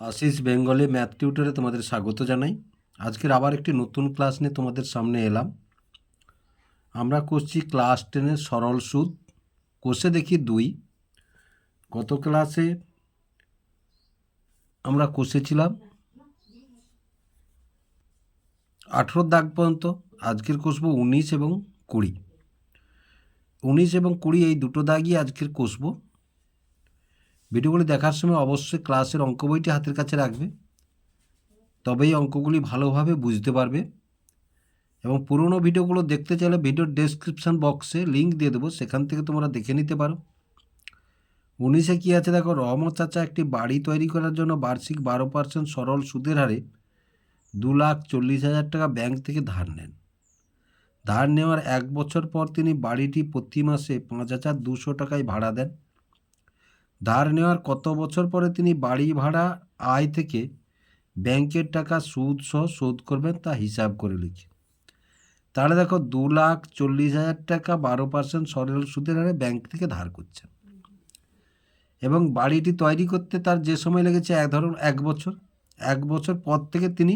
আশিস বেঙ্গলে ম্যাথ টিউটরে তোমাদের স্বাগত জানাই। আজকের আবার একটি নতুন ক্লাস নিয়ে তোমাদের সামনে এলাম। আমরা করছি ক্লাস টেনের সরল সুদ। কোষে দেখি দুই। গত ক্লাসে আমরা কষেছিলাম আঠেরো দাগ পর্যন্ত, আজকের কষবো উনিশ এবং কুড়ি। উনিশ এবং কুড়ি এই দুটো দাগই আজকের কষবো ভিডিওগুলি দেখার সময় অবশ্যই ক্লাসের অঙ্ক বইটি হাতের কাছে রাখবে। তবেই অঙ্কগুলি ভালোভাবে বুঝতে পারবে। এবং পুরনো ভিডিওগুলো দেখতে চাইলে ভিডিওর ডেসক্রিপশান বক্সে লিঙ্ক দিয়ে দেবো, সেখান থেকে তোমরা দেখে নিতে পারো। উনিশে কী আছে? দেখো রহমত চাচা একটি বাড়ি তৈরি করার জন্য বার্ষিক বারো পার্সেন্ট সরল সুদের হারে দু লাখ চল্লিশ হাজার টাকা ব্যাংক থেকে ধার নেন। ধার নেওয়ার এক বছর পর তিনি বাড়িটি প্রতি মাসে পাঁচ হাজার দুশো টাকায় ভাড়া দেন। ধার নেওয়ার কত বছর পরে তিনি বাড়ি ভাড়া আয় থেকে ব্যাংকের টাকা সুদ সহ শোধ করবেন তা হিসাব করে লিখি। তাহলে দেখো দু লাখ চল্লিশ হাজার টাকা বারো পার্সেন্ট সরল সুদের হারে ব্যাংক থেকে ধার করছেন। এবং বাড়িটি তৈরি করতে তার যে সময় লেগেছে এক ধরুন এক বছর। এক বছর পর থেকে তিনি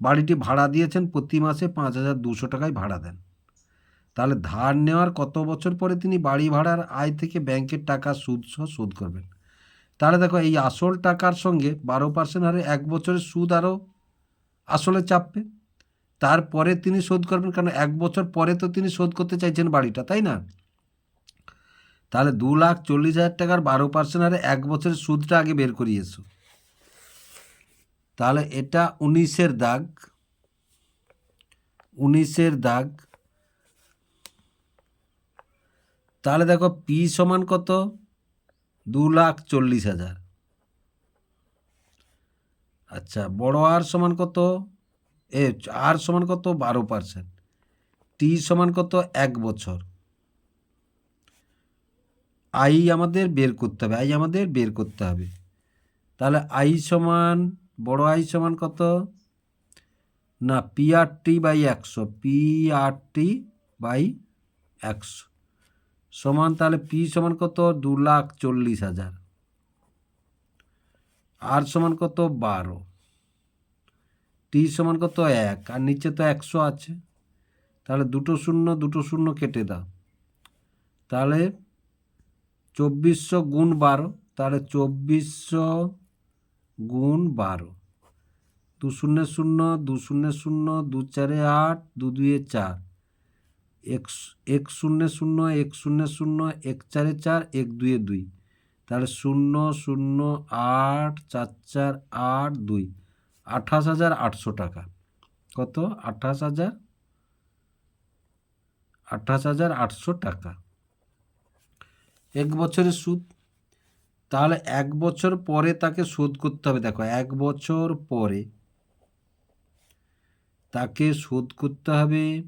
বাড়িটি ভাড়া দিয়েছেন প্রতি মাসে পাঁচ হাজার দুশো টাকায় ভাড়া দেন। তাহলে ধার নেওয়ার কত বছর পরে তিনি বাড়ি ভাড়ার আয় থেকে ব্যাংকের টাকা সুদ সহ শোধ করবেন? তাহলে দেখো, এই আসল টাকার সঙ্গে বারো পার্সেন্ট হারে এক বছরের সুদ আরও আসলে চাপবে। তারপরে তিনি শোধ করবেন কারণ এক বছর পরে তো তিনি শোধ করতে চাইছেন বাড়িটা, তাই না? তাহলে দু লাখ চল্লিশ হাজার টাকার বারো পার্সেন্ট হারে এক বছরের সুদটা আগে বের করিয়ে এসো। তাহলে এটা উনিশের দাগ উনিশের দাগ তাহলে দেখো পি সমান কত? দু লাখ চল্লিশ হাজার। আচ্ছা বড় আর সমান কত? এ আর সমান কত? বারো পার্সেন্ট টি সমান কত? এক বছর। আই আমাদের বের করতে হবে আই আমাদের বের করতে হবে। তাহলে আই সমান, বড় আই সমান কত? না পি আর টি বাই একশো পি আর টি বাই একশো। সমান তাহলে পি সমান কত? দু লাখ চল্লিশ হাজার। আর সমান কত? বারো। টি সমান কত? এক। আর নিচে তো একশো আছে। তাহলে দুটো শূন্য দুটো শূন্য কেটে দাও। তাহলে চব্বিশশো গুণ বারো, তাহলে চব্বিশশো গুণ বারো। দু শূন্য শূন্য, দু শূন্য শূন্য, দু চারে আট, দু দুয়ে চার। এক এক শূন্য শূন্য, এক শূন্য শূন্য, এক চারে চার, এক দুয়ে দুই। তাহলে শূন্য শূন্য, আট, চার চার, আট, দুই। আঠাশ হাজার আটশো টাকা। কত? আঠাশ হাজার আঠাশ হাজার আটশো টাকা। এক বছরের সুদ। তাহলে এক বছর পরে তাকে শোধ করতে হবে। দেখো, এক বছর পরে তাকে শোধ করতে হবে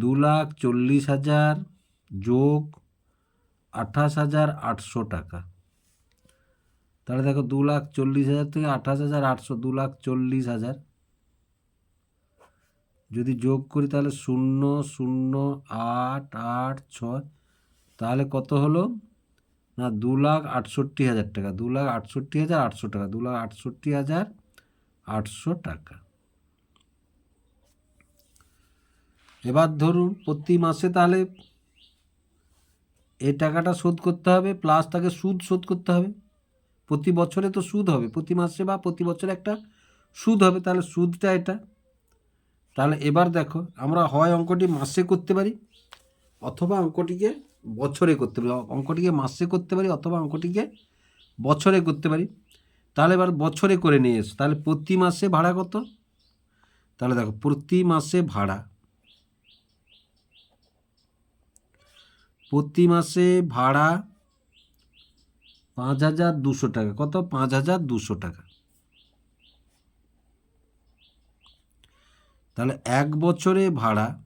দু লাখ চল্লিশ হাজার যোগ আঠাশ হাজার আটশো টাকা। তাহলে দেখো দু লাখ চল্লিশ হাজার থেকে আঠাশ হাজার আটশো দু লাখ চল্লিশ হাজার। যদি যোগ করি তাহলে শূন্য শূন্য, আট আট, ছয়। তাহলে কত হলো? না দু লাখ আটষট্টি হাজার টাকা দু লাখ আটষট্টি হাজার আটশো টাকা দু লাখ আটষট্টি হাজার আটশো টাকা। এবার ধরুন প্রতি মাসে তাহলে এই টাকাটা শোধ করতে হবে প্লাস তাকে সুদ শোধ করতে হবে। প্রতি বছরে তো সুদ হবে, প্রতি মাসে বা প্রতি বছরে একটা সুদ হবে, তাহলে সুদটা এটা। তাহলে এবার দেখো, আমরা হয় অঙ্কটি মাসে করতে পারি, অথবা অঙ্কটিকে বছরে করতে পারি। অঙ্কটিকে মাসে করতে পারি, অথবা অঙ্কটিকে বছরে করতে পারি। তাহলে এবার বছরে করে নিয়ে এসো, তাহলে প্রতি মাসে ভাড়া কত? তাহলে দেখো, প্রতি মাসে ভাড়া প্রতি মাসে ভাড়া পাঁচ হাজার দুশো টাকা। কত? পাঁচ হাজার দুশো টাকা। তাহলে এক বছরে ভাড়া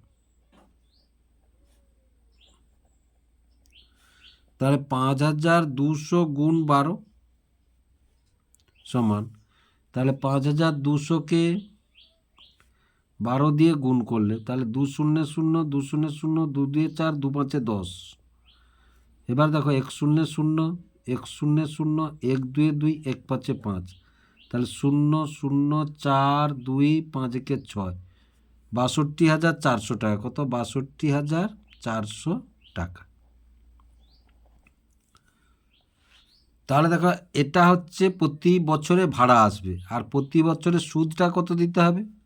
তাহলে পাঁচ হাজার দুশো গুণ বারো সমান। তাহলে পাঁচ হাজার দুশোকে বারো দিয়ে গুণ করলে, তাহলে দু শূন্য শূন্য, দু শূন্য শূন্য, দু দুয়ে চার, দু পাঁচে দশ। এবার দেখো, এক শূন্য শূন্য, এক শূন্য শূন্য, এক দুয়ে দুই, এক পাঁচে পাঁচ। তাহলে শূন্য শূন্য চার দুই পাঁচ একে ছয়। বাষট্টি হাজার চারশো টাকা। কত? বাষট্টি হাজার চারশো টাকা। তাহলে দেখো, এটা হচ্ছে প্রতি বছরে ভাড়া আসবে। আর প্রতি বছরে সুদটা কত দিতে হবে?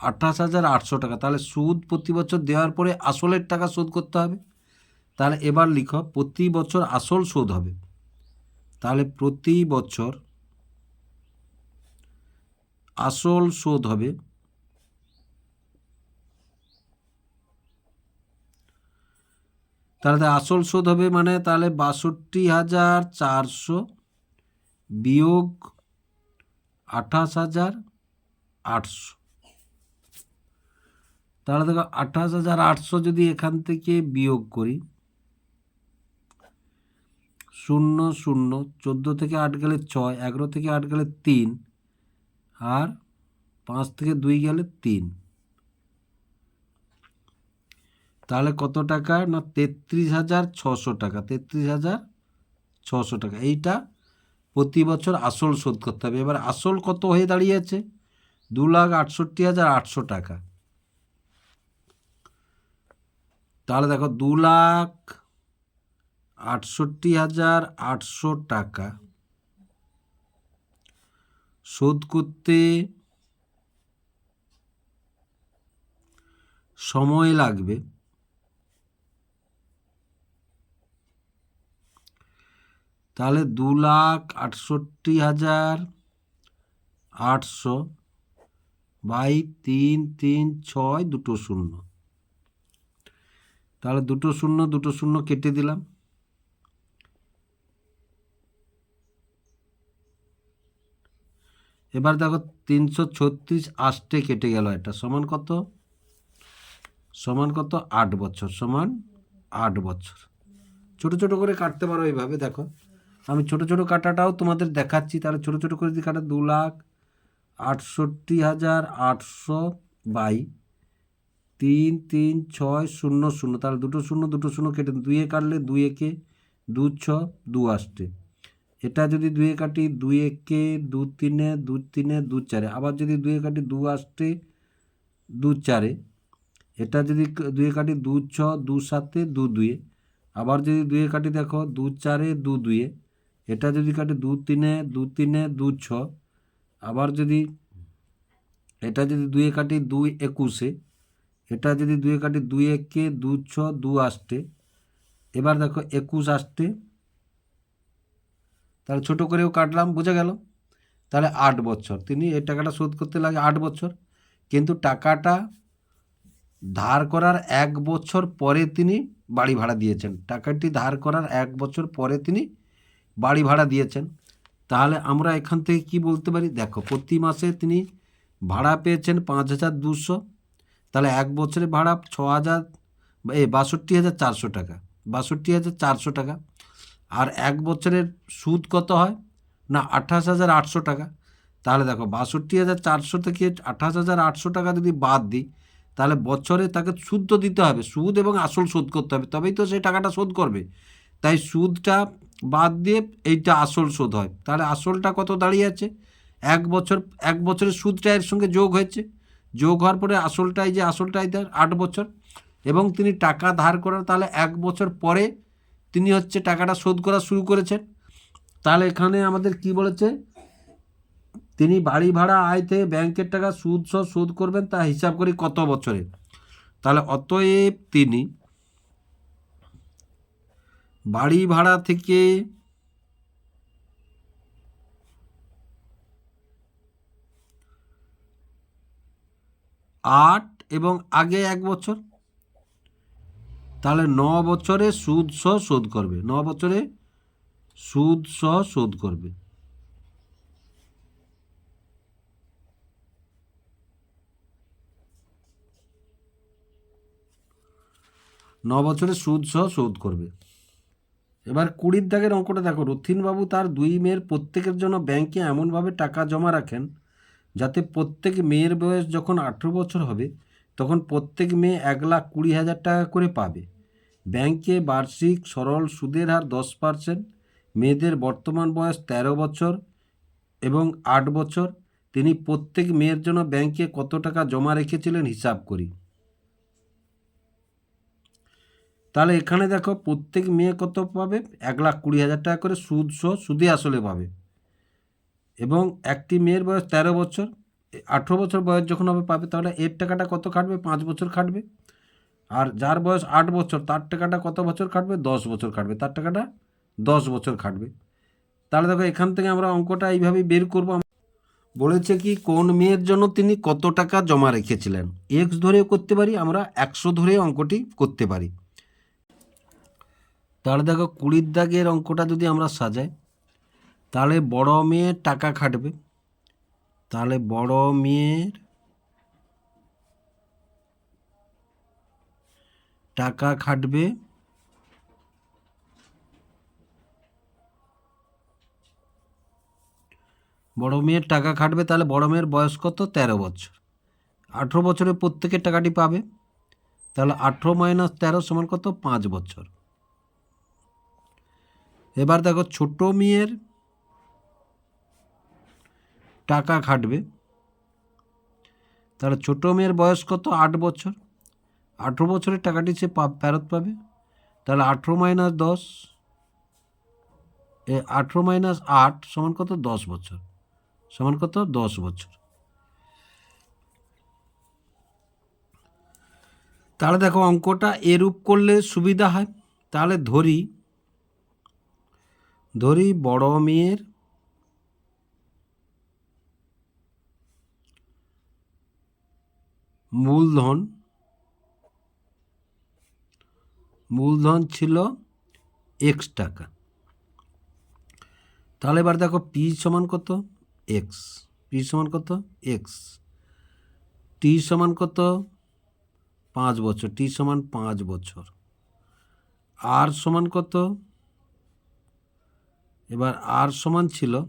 আঠাশ হাজার আটশো টাকা। তাহলে সুদ প্রতি বছর দেওয়ার পরে আসলের টাকা শোধ করতে হবে। তাহলে এবার লিখো, প্রতি বছর আসল শোধ হবে। তাহলে প্রতি বছর আসল শোধ হবে তাহলে আসল শোধ হবে মানে তাহলে বাষট্টি হাজার চারশো বিয়োগ আঠাশ হাজার আটশো। তাহলে দেখো আঠাশ হাজার আটশো যদি এখান থেকে বিয়োগ করি, শূন্য শূন্য, চোদ্দ থেকে আট গেলে ছয়, এগারো থেকে আট গেলে তিন, আর পাঁচ থেকে দুই গেলে তিন। তাহলে কত টাকা? না, তেত্রিশ হাজার ছশো টাকা, তেত্রিশ হাজার ছশো টাকা। এইটা প্রতি বছর আসল শোধ করতে হবে। এবার আসল কত হয়ে দাঁড়িয়েছে? দু লাখ আটষট্টি হাজার আটশো টাকা। তাহলে দেখো দু লাখ আটষট্টি হাজার আটশো টাকা। শোধ করতে সময় লাগবে। তাহলে দু লাখ আটষট্টি হাজার আটশো বাই তিন তিন ছয় দুটো শূন্য। তাহলে দুটো শূন্য দুটো শূন্য কেটে দিলাম। এবার দেখো তিনশো ছত্রিশ আষ্টে কেটে গেল এটা। সমান কত? সমান কত? আট বছর। সমান আট বছর। ছোট ছোট করে কাটতে পারো এইভাবে, দেখো। আমি ছোট ছোট কাটাটাও তোমাদের দেখাচ্ছি। তাহলে ছোট ছোট করে যদি কাটা দু লাখ আটষট্টি হাজার আটশো বাই তিন তিন, ছয়, শূন্য শূন্য। তাহলে দুটো শূন্য দুটো শূন্য কেটে দুইয়ে কাটলে দুই একে দু, ছ, দু আষ্টে এটা যদি দুয়ে কাটি দুই একে দু তিনে দু তিনে, দু চারে। আবার যদি দুয়ে কাটি দু আষ্টে দু চারে। এটা যদি দুয়ে কাটি দু, ছ, দু সাতে, দু দুয়ে আবার যদি দুয়ে কাটি দেখো দু চারে, দু দুয়ে এটা যদি কাটি দু তিনে দু তিনে, দু ছ। আবার যদি এটা যদি দুয়ে কাটি দুই একুশে এটা যদি দুয়ে কাটি দুই একে দু ছ দু আষ্টে এবার দেখো একুশ আসতে, তাহলে ছোট করেও কাটলাম, বুঝে গেল? তাহলে আট বছর। তিনি এই টাকাটা শোধ করতে লাগে আট বছর। কিন্তু টাকাটা ধার করার এক বছর পরে তিনি বাড়ি ভাড়া দিয়েছেন। টাকাটি ধার করার এক বছর পরে তিনি বাড়ি ভাড়া দিয়েছেন। তাহলে আমরা এখান থেকে কি বলতে পারি? দেখো, প্রতি মাসে তিনি ভাড়া পেয়েছেন পাঁচ হাজার দুশো। তাহলে এক বছরে ভাড়া ছ হাজার এ বাষট্টি হাজার চারশো টাকা বাষট্টি হাজার চারশো টাকা। আর এক বছরের সুদ কত হয়? না আঠাশ হাজার আটশো টাকা। তাহলে দেখো বাষট্টি হাজার চারশো থেকে আঠাশ হাজার আটশো টাকা যদি বাদ দিই, তাহলে বছরে তাকে সুদ তো দিতে হবে, সুদ এবং আসল শোধ করতে হবে, তবেই তো সেই টাকাটা শোধ করবে। তাই সুদটা বাদ দিয়ে এইটা আসল শোধ হয়। তাহলে আসলটা কত দাঁড়িয়ে আছে? এক বছর, এক বছরের সুদটা এর সঙ্গে যোগ হয়েছে। যোগ হওয়ার পরে আসলটাই যে আসলটাই দেয় আট বছর। এবং তিনি টাকা ধার করার তাহলে এক বছর পরে তিনি হচ্ছে টাকাটা শোধ করা শুরু করেছেন। তাহলে এখানে আমাদের কি বলেছে? তিনি বাড়ি ভাড়া আয় থেকে ব্যাংকের টাকা সুদ সহ শোধ করবেন, তা হিসাব করি কত বছরে তাহলে অতএব তিনি বাড়ি ভাড়া থেকে আট এবং আগে এক বছর? তাহলে ন বছরে সুদ সহ শোধ করবে। ন বছরে সুদ সহ শোধ করবে। ন বছরে সুদ সহ শোধ করবে। এবার কুড়ির দাগের অঙ্কটা দেখো। রথিনবাবু তার দুই মেয়ের প্রত্যেকের জন্য ব্যাংকে এমনভাবে টাকা জমা রাখেন যাতে প্রত্যেক মেয়ের বয়স যখন আঠেরো বছর হবে, তখন প্রত্যেক মেয়ে এক লাখ কুড়ি হাজার টাকা করে পাবে। ব্যাংকে বার্ষিক সরল সুদের হার দশ পার্সেন্ট, মেয়েদের বর্তমান বয়স তেরো বছর এবং আট বছর। তিনি প্রত্যেক মেয়ের জন্য ব্যাংকে কত টাকা জমা রেখেছিলেন হিসাব করি। তাহলে এখানে দেখো প্রত্যেক মেয়ে কত পাবে? এক লাখ কুড়ি হাজার টাকা করে সুদ সহ সুদে আসলে পাবে। এবং একটি মেয়ের বয়স তেরো বছর আঠেরো বছর বয়স যখন হবে পাবে, তাহলে এর টাকাটা কত খাটবে? পাঁচ বছর খাটবে। আর যার বয়স আট বছর, তার টাকাটা কত বছর খাটবে? দশ বছর খাটবে। তার টাকাটা দশ বছর খাটবে। তাহলে দেখো, এখান থেকে আমরা অঙ্কটা এইভাবেই বের করব। বলেছে কি, কোন মেয়ের জন্য তিনি কত টাকা জমা রেখেছিলেন? এক্স ধরেও করতে পারি, আমরা একশো ধরে অঙ্কটি করতে পারি। তাহলে দেখো, কুড়ির দাগের অঙ্কটা যদি আমরা সাজাই তাহলে বড় মেয়ের টাকা খাটবে। তাহলে বড় মেয়ের টাকা খাটবে। বড় মেয়ের টাকা খাটবে, তাহলে বড় মেয়ের বয়স কত? তেরো বছর। আঠেরো বছরে প্রত্যেকের টাকাটি পাবে। তাহলে আঠেরো মাইনাস তেরো সমান কত? পাঁচ বছর। এবার দেখো ছোট মেয়ের টাকা খাটবে। তার ছোট মেয়ের বয়স কত? আট বছর। আঠেরো বছরের টাকাটি সে ফেরত পাবে। তাহলে আঠেরো মাইনাস দশ, এ আঠেরো মাইনাস আট সমান কত? দশ বছর। সমান কত? দশ বছর। তাহলে দেখো অঙ্কটা এরূপ করলে সুবিধা হয়। তাহলে ধরি ধরি বড় মেয়ের মূলধন মূলধন ছিল এক্স টাকা। তাহলে এবার দেখো পি সমান কত? এক্স পি সমান কত? এক্স টি সমান কত? পাঁচ বছর। টি সমান পাঁচ বছর। আর সমান কত? এবার আর সমান ছিল,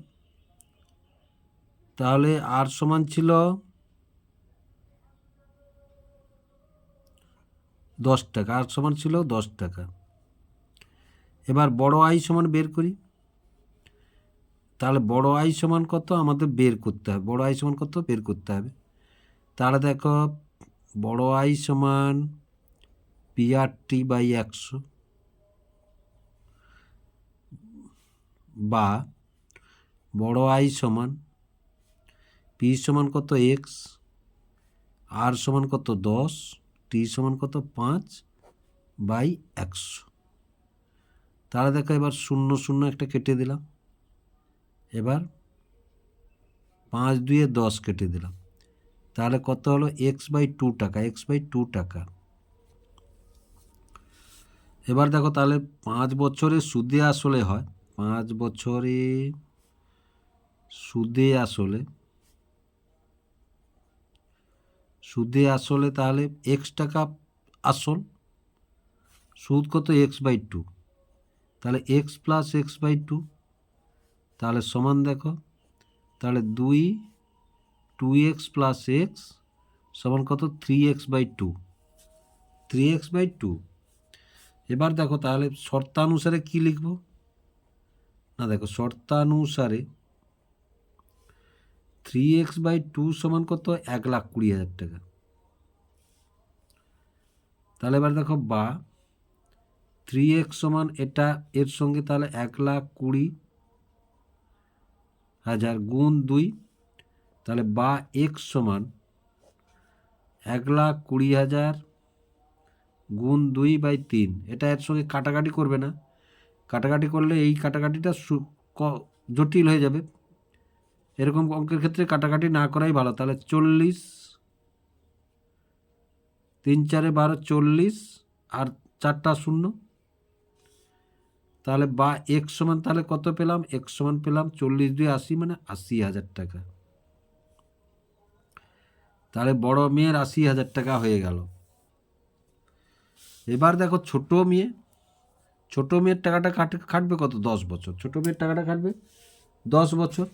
তাহলে আর সমান ছিল দশ টাকা, আর সমান ছিল দশ টাকা। এবার বড় আই সমান বের করি। তাহলে বড় আই সমান কত? আমাদের বের করতে হবে। বড় আই সমান কত? বের করতে হবে। তাহলে দেখো, বড় আই সমান পিআরটি বাই একশো বা বড় আই সমান পি সমান কত এক্স, আর সমান কত দশ টি সমান কত? পাঁচ বাই একশো। তাহলে দেখো এবার শূন্য শূন্য একটা কেটে দিলাম। এবার পাঁচ দুয়ে দশ কেটে দিলাম। তাহলে কত হলো? এক্স বাই টু টাকা এক্স বাই টু টাকা। এবার দেখো তাহলে পাঁচ বছরে সুদে আসলে হয়। পাঁচ বছরে সুদে আসলে সুদে আসলে তাহলে এক্স টাকা আসল? সুদ কত? এক্স বাই টু তাহলে x plus x by two তাহলে সমান দেখো, তাহলে দুই টু এক্স প্লাস এক্স সমান কত? Three x by two three x by two এবার দেখো তাহলে শর্তানুসারে কী লিখব? না দেখো, শর্তানুসারে থ্রি এক্স বাই টু সমান কত? এক লাখ কুড়ি হাজার টাকা। তাহলে এবার দেখো বা থ্রি এক্স সমান এটা, এর সঙ্গে তাহলে এক লাখ কুড়ি হাজার গুণ দুই, তাহলে বা এক্স সমান এক লাখ কুড়ি হাজার গুণ দুই বাই তিন। এটা এর সঙ্গে কাটাকাটি করবে না। কাটাকাটি করলে এই কাটাকাটিটা জটিল হয়ে যাবে। এরকম অঙ্কের ক্ষেত্রে কাটাকাটি না করাই ভালো। তাহলে চল্লিশ, তিন চারে বারো চল্লিশ, আর চারটা শূন্য। তাহলে বা এক সমান তাহলে কত পেলাম? এক সমান পেলাম চল্লিশ দুই আশি মানে আশি হাজার টাকা। তাহলে বড় মেয়ের আশি হাজার টাকা হয়ে গেল। এবার দেখো ছোট মেয়ে। ছোট মেয়ের টাকাটা কাট খাটবে কত? দশ বছর। ছোট মেয়ের টাকাটা খাটবে দশ বছর।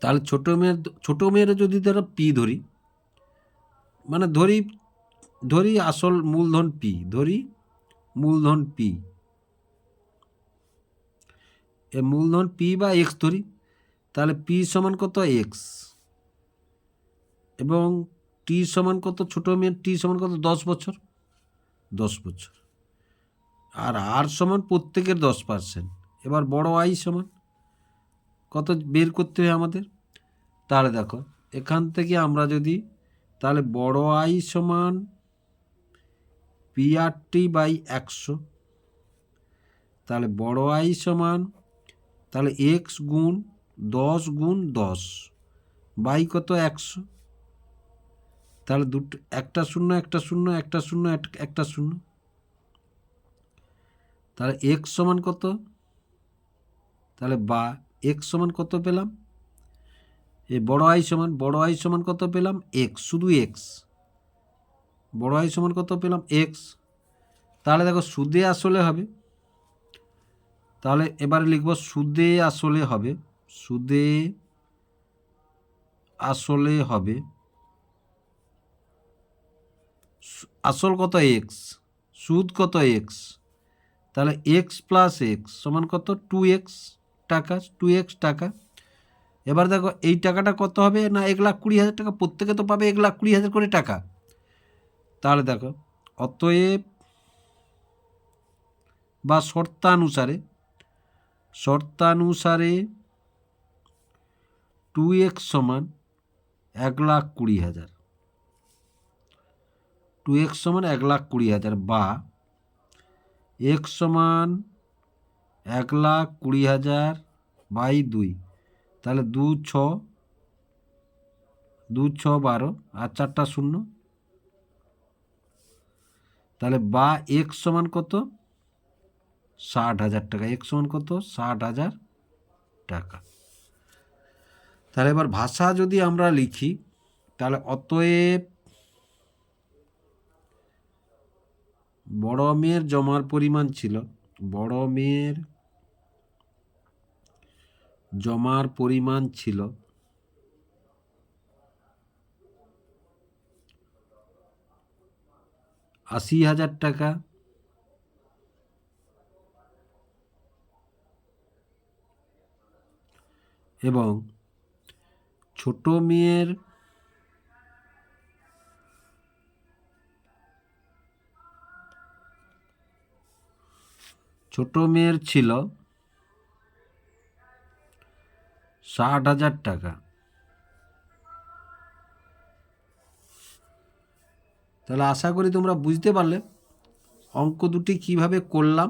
তাহলে ছোটো মেয়ের, ছোটো মেয়েরও যদি ধরো পি ধরি মানে ধরি ধরি আসল মূলধন পি, ধরি মূলধন পি। এ মূলধন পি বা এক্স ধরি, তাহলে পি সমান কত এক্স? এবং টি সমান কত ছোটো মেয়ের, টি সমান কত দশ বছর? দশ বছর। আর আর সমান প্রত্যেকের দশ পার্সেন্ট এবার বড় আই সমান। কত বের করতে হয় আমাদের? তাহলে দেখো, এখান থেকে আমরা যদি, তাহলে বড় আই সমান পিআরটি বাই একশো। তাহলে বড় আই সমান, তাহলে এক্স গুণ দশ গুণ দশ বাই কত একশো? তাহলে দুটো, একটা শূন্য একটা শূন্য একটা শূন্য, এক- একটা শূন্য। তাহলে এক্স সমান কত? তাহলে বা এক্স সমান কত পেলাম? এ বড় আই সমান, বড় আই সমান কত পেলাম? এক্স শুধু এক্স বড় আই সমান কত পেলাম? এক্স তাহলে দেখো সুদে আসলে হবে। তাহলে এবারে লিখব সুদে আসলে হবে, সুদে আসলে হবে আসল কত এক্স সুদ কত এক্স তাহলে এক্স প্লাস এক্স সমান কত? টু এক্স টাকা টু এক্স টাকা। এবার দেখো, এই টাকাটা কত হবে না এক লাখ কুড়ি হাজার টাকা? প্রত্যেকে তো পাবে এক লাখ কুড়ি হাজার করে টাকা। তাহলে দেখো, অতএব বা শর্তানুসারে শর্তানুসারে টু এক্স সমান এক লাখ কুড়ি হাজার। টু এক্স সমান এক লাখ কুড়ি হাজার বা এক্স সমান এক লাখ কুড়ি হাজার বাই দুই। তাহলে দু ছ দু ছ বারো আর চারটা শূন্য। তাহলে বা এক সমান কত? ষাট হাজার টাকা। এক সমান কত? ষাট হাজার টাকা। তাহলে এবার ভাষা যদি আমরা লিখি, তাহলে অতএব বড় মেয়ের জমার পরিমাণ ছিল, বড় মেয়ের জমার পরিমাণ ছিল। আশি হাজার টাকা। এবং ছোট মেয়ের ছোট মেয়ের ছিল ষাট হাজার টাকা। তাহলে আশা করি তোমরা বুঝতে পারলে। অঙ্ক দুটি কীভাবে করলাম?